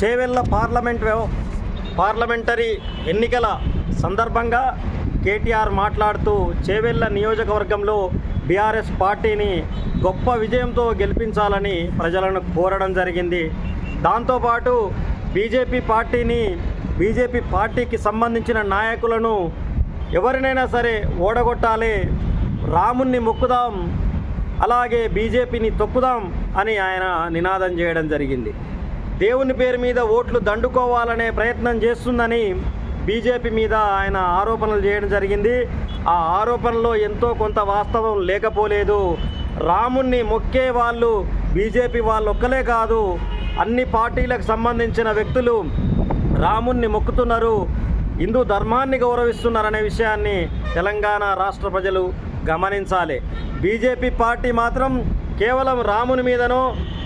Chevella parliament parliamentary ఎన్నికల సందర్భంగా కేటీఆర్ మాట్లాడుతూ చేవెళ్ళ నియోజకవర్గంలో బీఆర్ఎస్ పార్టీని గొప్ప విజయంతో గెలిపించాలని ప్రజలను కోరడం జరిగింది. దాంతోపాటు బీజేపీ పార్టీని బీజేపీ పార్టీకి సంబంధించిన నాయకులను ఎవరినైనా సరే ఓడగొట్టాలి రాముణ్ణి మొక్కుదాం అలాగే బీజేపీని తొక్కుదాం అని ఆయన నినాదం చేయడం జరిగింది. దేవుని పేరు మీద ఓట్లు దండుకోవాలనే ప్రయత్నం చేస్తుందని బీజేపీ మీద ఆయన ఆరోపణలు చేయడం జరిగింది. ఆ ఆరోపణలో ఎంతో కొంత వాస్తవం లేకపోలేదు. రాముణ్ణి మొక్కే వాళ్ళు బీజేపీ వాళ్ళు ఒక్కలే కాదు అన్ని పార్టీలకు సంబంధించిన వ్యక్తులు రాముణ్ణి మొక్కుతున్నారు. హిందూ ధర్మాన్ని గౌరవిస్తున్నారనే విషయాన్ని తెలంగాణ రాష్ట్ర ప్రజలు గమనించాలి. బీజేపీ పార్టీ మాత్రం కేవలం రాముని మీదనో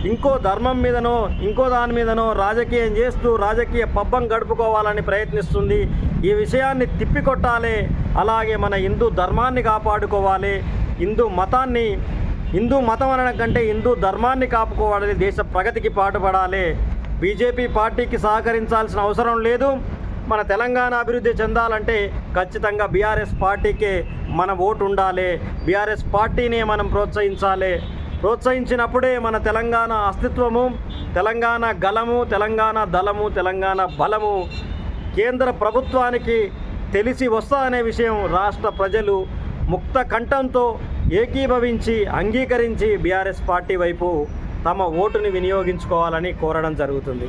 ఇంకో ధర్మం మీదనో ఇంకో దాని మీదనో రాజకీయం చేస్తూ రాజకీయ పబ్బం గడుపుకోవాలని ప్రయత్నిస్తుంది. ఈ విషయాన్ని తిప్పికొట్టాలి. అలాగే మన హిందూ ధర్మాన్ని కాపాడుకోవాలి. హిందూ మతాన్ని హిందూ మతం అనడం కంటే హిందూ ధర్మాన్ని కాపుకోవాలి దేశ ప్రగతికి పాటుపడాలి. బీజేపీ పార్టీకి సహకరించాల్సిన అవసరం లేదు. మన తెలంగాణ అభివృద్ధి చెందాలంటే ఖచ్చితంగా బీఆర్ఎస్ పార్టీకే మన ఓటు ఉండాలి. బీఆర్ఎస్ పార్టీనే మనం ప్రోత్సహించాలి. ప్రోత్సహించినప్పుడే మన తెలంగాణ అస్తిత్వము తెలంగాణ గలము తెలంగాణ దళము తెలంగాణ బలము కేంద్ర ప్రభుత్వానికి తెలిసి వస్తుందనే విషయం రాష్ట్ర ప్రజలు ముక్త కంఠంతో ఏకీభవించి అంగీకరించి బీఆర్ఎస్ పార్టీ వైపు తమ ఓటుని వినియోగించుకోవాలని కోరడం జరుగుతుంది.